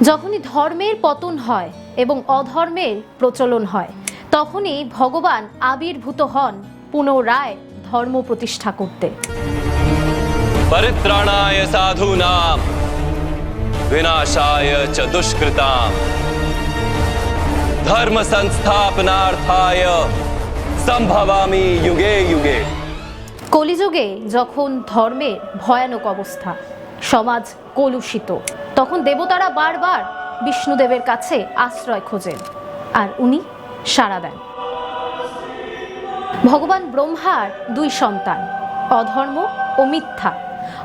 যখনই ধর্মের পতন হয় এবং অধর্মের প্রচলন হয় তখনই ভগবান আবির্ভূত হন পুনরায় ধর্ম প্রতিষ্ঠা করতে। পরিত্রাণায় সাধুনাম বিনাশায় চ দুষ্কৃতাম। ধর্ম সংস্থাপনার্থায় সম্ভবামি যুগে যুগে। কলিযুগে যখন ধর্মের ভয়ানক অবস্থা সমাজ কলুষিত। তখন দেবতারা বারবার বিষ্ণুদেবের কাছে আশ্রয় খোঁজেন আর উনি সাড়া দেন। ভগবান ব্রহ্মার দুই সন্তান, অধর্ম ও মিথ্যা,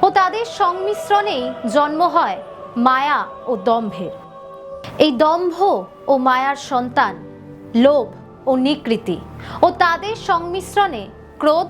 ও তাদের সংমিশ্রণেই জন্ম হয় মায়া ও দম্ভের। এই দম্ভ ও মায়ার সন্তান লোভ ও নিকৃতি, ও তাদের সংমিশ্রণে ক্রোধ,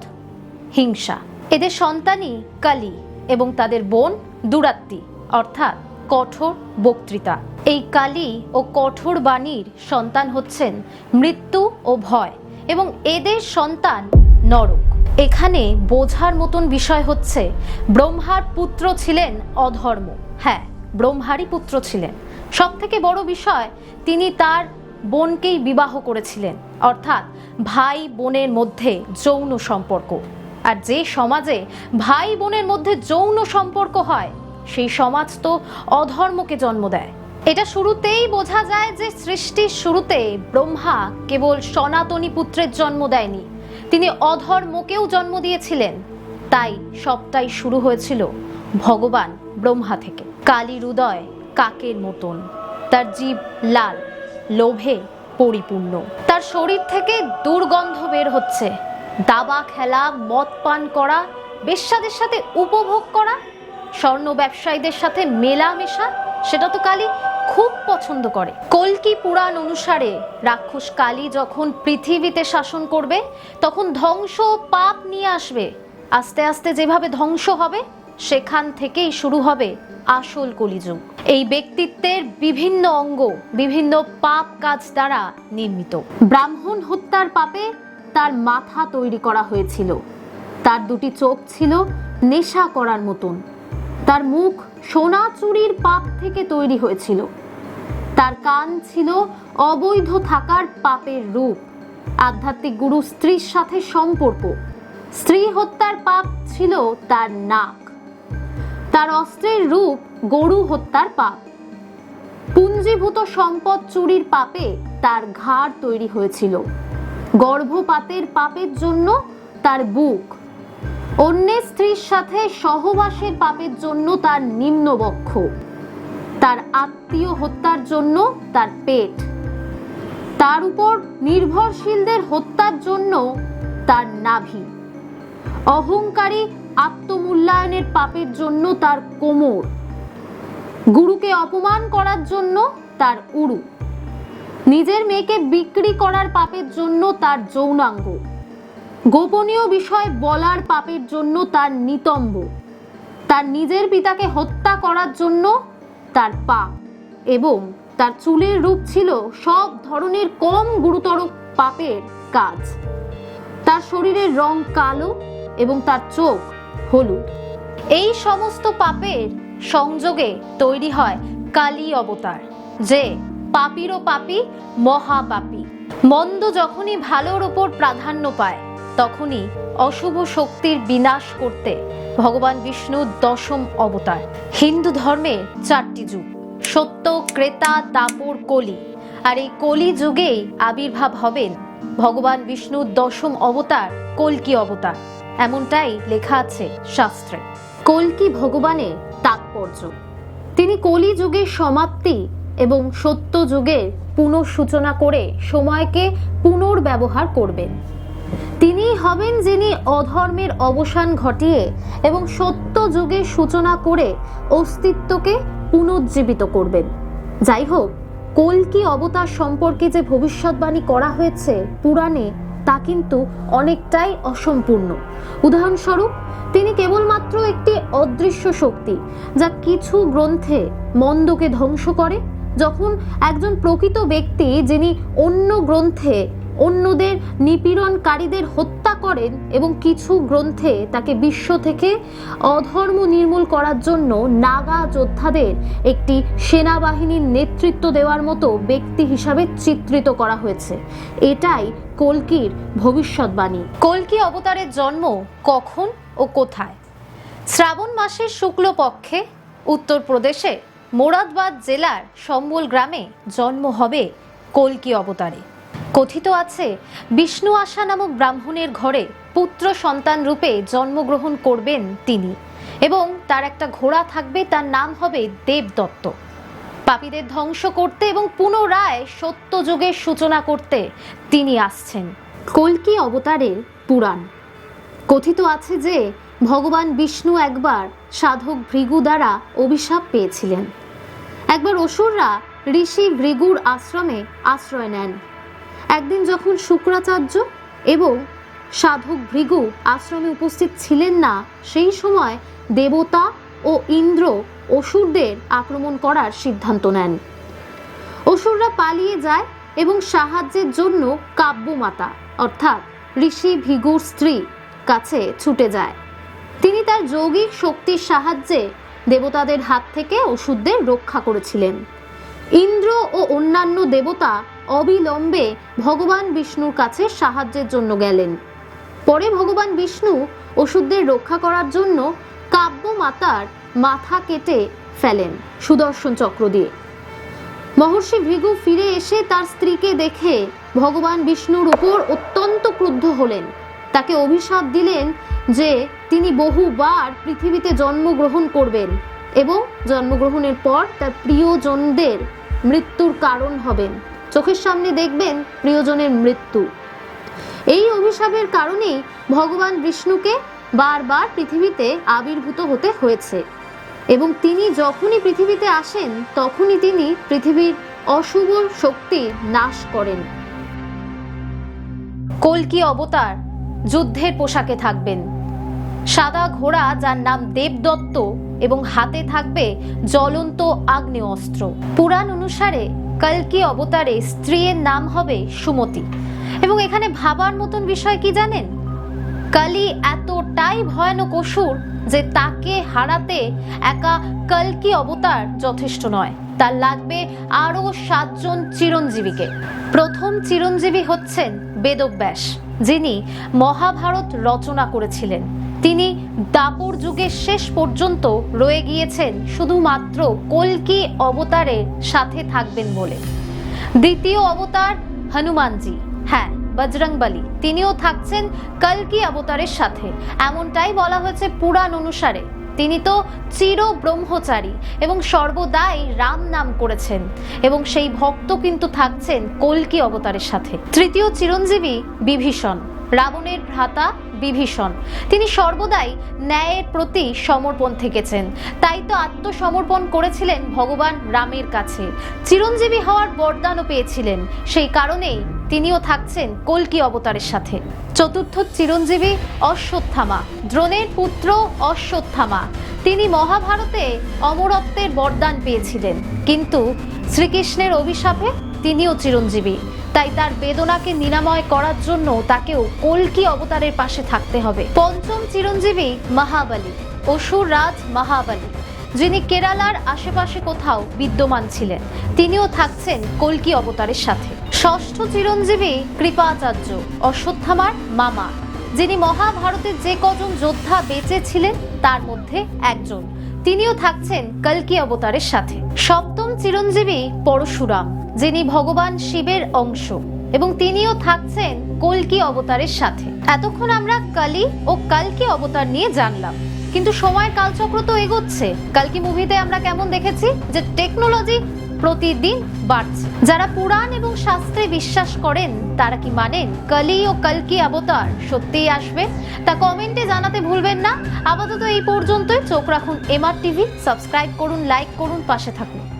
হিংসা। এদের সন্তানই কালী এবং তাদের বোন দুরাত্তি অর্থাৎ কঠোর বক্তৃতা। এই কালী ও কঠোর বাণীর সন্তান হচ্ছেন মৃত্যু ও ভয় এবং এদের সন্তান নরক। এখানে বোঝার মতন বিষয় হচ্ছে, ব্রহ্মার পুত্র ছিলেন অধর্ম। হ্যাঁ ব্রহ্মারই পুত্র ছিলেন। সব থেকে বড় বিষয়, তিনি তার বোনকেই বিবাহ করেছিলেন। অর্থাৎ ভাই বোনের মধ্যে যৌন সম্পর্ক। আর যে সমাজে ভাই বোনের মধ্যে যৌন সম্পর্ক হয় সেই সমাজ তো অধর্মকে জন্ম দেয়। এটা শুরুতেই বোঝা যায় যে সৃষ্টির শুরুতে ব্রহ্মা কেবল সনাতনী পুত্রের জন্ম দেয়নি, তিনি অধর্মকেও জন্ম দিয়েছিলেন। তাই সবটাই শুরু হয়েছিল ভগবান ব্রহ্মা থেকে। কালীর উদয় কাকের মতন। তার জীব লাল, লোভে পরিপূর্ণ। তার শরীর থেকে দুর্গন্ধ বের হচ্ছে। দাবা খেলা, মদ পান করা, বেশ্যাদের সাথে উপভোগ করা স্বর্ণ ব্যবসায়ীদের সাথে মেলামেশা, সেটা তো কালী খুব পছন্দ করে। কল্কি পুরাণ অনুসারে রাক্ষস কালী যখন পৃথিবীতে শাসন করবে, তখন ধ্বংস পাপ নিয়ে আসবে। আস্তে আস্তে যেভাবে ধ্বংস হবে, সেখান থেকেই শুরু হবে আসল কলিযুগ। এই ব্যক্তিত্বের বিভিন্ন অঙ্গ, বিভিন্ন পাপ কাজ দ্বারা নির্মিত। ব্রাহ্মণ হত্যার পাপে তার মাথা তৈরি করা হয়েছিল। তার দুটি চোখ ছিল নেশা করার মতন। তার মুখ সোনা চুরির পাপ থেকে তৈরি হয়েছিল। তার কান ছিল অবৈধ থাকার পাপের রূপ। আধ্যাত্মিক গুরু স্ত্রীর সাথে সম্পর্ক। স্ত্রী হত্যার পাপ ছিল তার নাক। তার অস্ত্রের রূপ গরু হত্যার পাপ। পুঞ্জীভূত সম্পদ চুরির পাপে তার ঘাড় তৈরি হয়েছিল। গর্ভপাতের পাপের জন্য তার বুক অন্যের স্ত্রীর সাথে সহবাসের পাপের জন্য তার নিম্নবক্ষ। তার আত্মীয় হত্যার জন্য তার পেট। তার উপর নির্ভরশীলদের হত্যার জন্য তার নাভি। অহংকারী আত্মমূল্যায়নের পাপের জন্য তার কোমর। গুরুকে অপমান করার জন্য তার উরু। নিজের মেয়েকে বিক্রি করার পাপের জন্য তার যৌনাঙ্গ। গোপনীয় বিষয় বলার পাপের জন্য তার নিতম্ব। তার নিজের পিতাকে হত্যা করার জন্য তার পাপ এবং তার চুলের রূপ ছিল সব ধরনের কম গুরুতর পাপের কাজ। তার শরীরের রং কালো এবং তার চোখ হলুদ। এই সমস্ত পাপের সংযোগে তৈরি হয় কালী অবতার, যে পাপিরও পাপি, মহাপাপী। মন্দ যখনই ভালোর ওপর প্রাধান্য পায় তখনই অশুভ শক্তির বিনাশ করতে ভগবান বিষ্ণুর দশম অবতার। হিন্দু ধর্মের চারটি যুগ, সত্য, ক্রেতা দাপর কলি। আর এই কলি যুগেই আবির্ভাব হবেন ভগবান বিষ্ণুর দশম অবতার, কল্কি অবতার। এমনটাই লেখা আছে শাস্ত্রে। কল্কি ভগবানের তাৎপর্য। তিনি কলি যুগের সমাপ্তি এবং সত্য যুগের পুনঃসূচনা করে সময়কে পুনর্ব্যবহার করবেন। তিনি হবেন যিনি অধর্মের অবসান ঘটিয়ে এবং সত্য যুগের সূচনা করে অস্তিত্বকে পুনর্জীবিত করবেন। যাই হোক, কল্কি অবতার সম্পর্কে যে ভবিষ্যৎবাণী করা হয়েছে পুরাণে তা কিন্তু অনেকটাই অসম্পূর্ণ। উদাহরণস্বরূপ, তিনি কেবলমাত্র একটি অদৃশ্য শক্তি যা কিছু গ্রন্থে মন্দকে ধ্বংস করে, যখন একজন প্রকৃত ব্যক্তি যিনি অন্য গ্রন্থে অন্যদের নিপীড়নকারীদের হত্যা করেন এবং কিছু গ্রন্থে তাকে বিশ্ব থেকে অধর্ম নির্মূল করার জন্য নাগা যোদ্ধাদের একটি সেনাবাহিনীর নেতৃত্ব দেওয়ার মতো ব্যক্তি হিসাবে চিত্রিত করা হয়েছে। এটাই কল্কির ভবিষ্যৎবাণী। কল্কি অবতারের জন্ম কখন ও কোথায়? শ্রাবণ মাসের শুক্লপক্ষে উত্তরপ্রদেশে মোরাদবাদ জেলার সম্বল গ্রামে জন্ম হবে কল্কি অবতারে। কথিত আছে, বিষ্ণু আশা নামক ব্রাহ্মণের ঘরে পুত্র সন্তান রূপে জন্মগ্রহণ করবেন তিনি এবং তার একটা ঘোড়া থাকবে, তার নাম হবে দেবদত্ত। পাপীদের ধ্বংস করতে এবং পুনরায় সত্য যুগের সূচনা করতে তিনি আসছেন। কল্কি অবতারের পুরাণ। কথিত আছে যে, ভগবান বিষ্ণু একবার সাধক ভৃগু দ্বারা অভিশাপ পেয়েছিলেন। একবার অসুররা ঋষি ভৃগুর আশ্রমে আশ্রয় নেন। একদিন যখন শুক্রাচার্য এবং সাধক ভৃগু আশ্রমে উপস্থিত ছিলেন না, সেই সময় দেবতা ও ইন্দ্র অসুরদের আক্রমণ করার সিদ্ধান্ত নেন। অসুররা পালিয়ে যায় এবং সাহায্যের জন্য কাব্যমাতা, অর্থাৎ ঋষি ভিগুর স্ত্রী, কাছে ছুটে যায়। তিনি তার যৌগিক শক্তির সাহায্যে দেবতাদের হাত থেকে অসুরদের রক্ষা করেছিলেন। ইন্দ্র ও অন্যান্য দেবতা অবিলম্বে ভগবান বিষ্ণুর কাছে সাহায্যের জন্য গেলেন। পরে ভগবান বিষ্ণু ওষুধদের রক্ষা করার জন্য কাব্যমাতার মাথা কেটে ফেলেন সুদর্শন চক্র দিয়ে। মহর্ষি ভৃগু ফিরে এসে তার স্ত্রীকে দেখে ভগবান বিষ্ণুর উপর অত্যন্ত ক্রুদ্ধ হলেন। তাকে অভিশাপ দিলেন যে তিনি বহুবার পৃথিবীতে জন্মগ্রহণ করবেন এবং জন্মগ্রহণের পর তার প্রিয়জনদের মৃত্যুর কারণ হবেন। চোখের সামনে দেখবেন প্রিয়জনের মৃত্যু। এই অভিশাপের কারণেই ভগবান বিষ্ণুকে বারবার পৃথিবীতে আবির্ভূত হতে হয়েছে এবং তিনি যখনই পৃথিবীতে আসেন, তখনই তিনি পৃথিবীর অশুভ শক্তি নাশ করেন। কল্কি অবতার যুদ্ধের পোশাকে থাকবেন। সাদা ঘোড়া যার নাম দেবদত্ত এবং হাতে থাকবে জ্বলন্ত আগ্নেয় অস্ত্র পুরাণ অনুসারে কল্কি অবতারে স্ত্রীর নাম হবে সুমতি। এবং এখানে ভাবার মতন বিষয় কি জানেন? কালী এতটাই ভয়ানক অসুর যে তাকে হারাতে একা কালকি অবতার যথেষ্ট নয়। তার লাগবে আরও সাতজন চিরঞ্জীবীকে। প্রথম চিরঞ্জীবী হচ্ছেন বেদব্যাস। যিনি মহাভারত রচনা করেছিলেন। তিনি দাপর যুগের শেষ পর্যন্ত রয়ে গিয়েছেন, শুধুমাত্র কলকি অবতারের সাথে থাকবেন বলে। দ্বিতীয় অবতার হনুমানজি হ্যাঁ বজরংবলী, তিনিও থাকছেন কলকি অবতারের সাথে। এমনটাই বলা হয়েছে পুরাণ অনুসারে। তিনি তো চির ব্রহ্মচারী এবং সর্বদাই রাম নাম করেছেন এবং সেই ভক্ত কিন্তু থাকছেন কল্কি অবতারের সাথে। তৃতীয় চিরঞ্জীবী বিভীষণ, রাবণের ভ্রাতা বিভীষণ। তিনি সর্বদাই ন্যায়ের প্রতি সমর্পণ থেকেছেন। তাই তো আত্মসমর্পণ করেছিলেন ভগবান রামের কাছে। চিরঞ্জীবী হওয়ার বরদানও পেয়েছিলেন। সেই কারণেই তিনিও থাকছেন কল্কি অবতারের সাথে। চতুর্থ চিরঞ্জীবী অশ্বত্থামা, দ্রোণের পুত্র অশ্বত্থামা। তিনি মহাভারতে অমরত্বের বরদান পেয়েছিলেন। কিন্তু শ্রীকৃষ্ণের অভিশাপে তিনিও চিরঞ্জীবী। তাই তার বেদনাকে নিরাময় করার জন্য তাকেও কল্কি অবতারের পাশে থাকতে হবে। পঞ্চম চিরঞ্জীবী মহাবলী, অসুর রাজ মহাবলী। যিনি কেরালার আশেপাশে কোথাও বিদ্যমান ছিলেন, তিনিও থাকছেন কল্কি অবতারের সাথে। ষষ্ঠ চিরঞ্জীবী কৃপাচার্য অশ্বত্থামার মামা, যিনি মহাভারতের যে কজন যোদ্ধা বেঁচে ছিলেন, তার মধ্যে একজন। তিনিও থাকছেন কল্কি অবতারের সাথে। সপ্তম চিরঞ্জীবী পরশুরাম, যিনি ভগবান শিবের অংশ, এবং তিনিও থাকছেন কল্কি অবতারের সাথে। এতক্ষণ আমরা কালি ও কালকি অবতার নিয়ে জানলাম। কিন্তু সময়ের কালচক্র তো এগোচ্ছে। কালকি মুভিতে আমরা কেমন দেখেছি? যে টেকনোলজি প্রতিদিন বাড়ছে। যারা পুরাণ এবং শাস্ত্রে বিশ্বাস করেন, তারা কি মানেন? কালি ও কালকি অবতার? সত্যিই আসবে? তা কমেন্টে জানাতে ভুলবেন না। আপাতত এই পর্যন্তই। চোখ রাখুন এমআর টিভি সাবস্ক্রাইব করুন লাইক করুন, পাশে থাকুন।